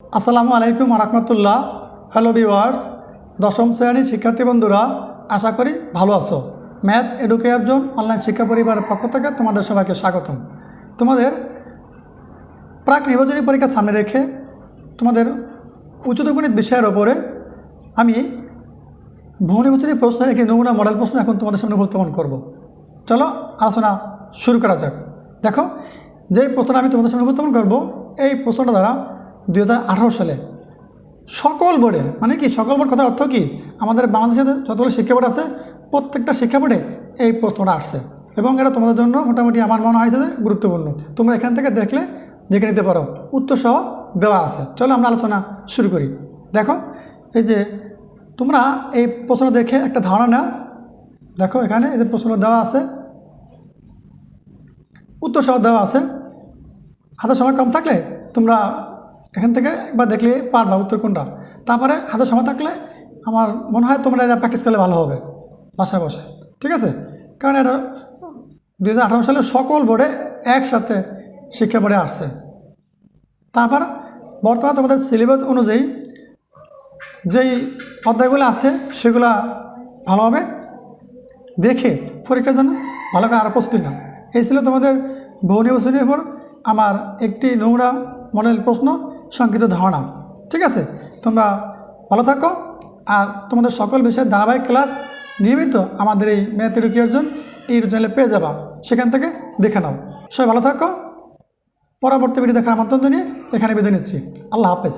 আসসালামু আলাইকুম রহমতুল্লাহ hello viewers দশম শ্রেণির শিক্ষার্থী বন্ধুরা, আশা করি ভালো আছো। ম্যাথ এডুকেয়ার জোন অনলাইন শিক্ষা পরিবারের পক্ষ থেকে তোমাদের সবাইকে স্বাগতম। তোমাদের প্রাক নির্বাচনী পরীক্ষা সামনে রেখে তোমাদের উচ্চতর গণিত বিষয়ের ওপরে আমি বহু নির্বাচনী প্রশ্নের একটি নমুনা মডেল প্রশ্ন এখন তোমাদের সামনে উপস্থাপন করব। চলো আলোচনা শুরু করা যাক। দেখো, যেই প্রশ্নটা আমি তোমাদের সামনে উপস্থাপন করব, এই প্রশ্নটা দ্বারা দু হাজার আঠারো সালে। সকল বোর্ডে মানে কি, সকল বোর্ড কথার অর্থ কি? আমাদের বাংলাদেশে যতগুলো শিক্ষা বোর্ড আছে, প্রত্যেকটা শিক্ষা বোর্ডে এই প্রশ্নটা আসছে। এবং এটা তোমাদের জন্য মোটামুটি আমার মনে হয়েছে যে গুরুত্বপূর্ণ। তোমরা এখান থেকে দেখলে, দেখে নিতে পারো। উত্তর সহ দেওয়া আছে। চলো আমরা আলোচনা শুরু করি। দেখো, এই যে তোমরা এই প্রশ্ন দেখে একটা ধারণা নাও। দেখো, এখানে এই যে প্রশ্ন দেওয়া আছে উত্তর সহ দেওয়া আছে। হাতে সময় কম থাকলে তোমরা এখান থেকে একবার দেখলে পারবা উত্তর কোনটা? তারপরে হাতে সময় থাকলে আমার মনে হয় তোমরা এটা প্র্যাকটিস করলে ভালো হবে, বাসায় বসে। ঠিক আছে? কারণ এটা দু হাজার আঠারো সালে সকল বোর্ডে একসাথে শিক্ষা বোর্ডে আসছে। তারপর বর্তমানে তোমাদের সিলেবাস অনুযায়ী যেই অধ্যায়গুলো আছে সেগুলা ভালোভাবে দেখে পরীক্ষার জন্য ভালো করে আরও প্রস্তুতি না এই ছিল তোমাদের বহু নির্বাচনের উপর আমার একটি নোংরা মডেল প্রশ্ন। সংক্ষিপ্ত ধারণা। ঠিক আছে? তোমরা ভালো থাকো। আর তোমাদের সকল বিষয়ের ধারাবাহিক ক্লাস নিয়মিত আমাদের এই ম্যাথ এডুকেশন এই চ্যানেলে পেয়ে যাবা। সেখান থেকে দেখে নাও। সবাই ভালো থাকো। পরবর্তী ভিডিও দেখার আমন্ত্রণ জানিয়ে এখানে বিদায় নিচ্ছি। আল্লাহ হাফেজ।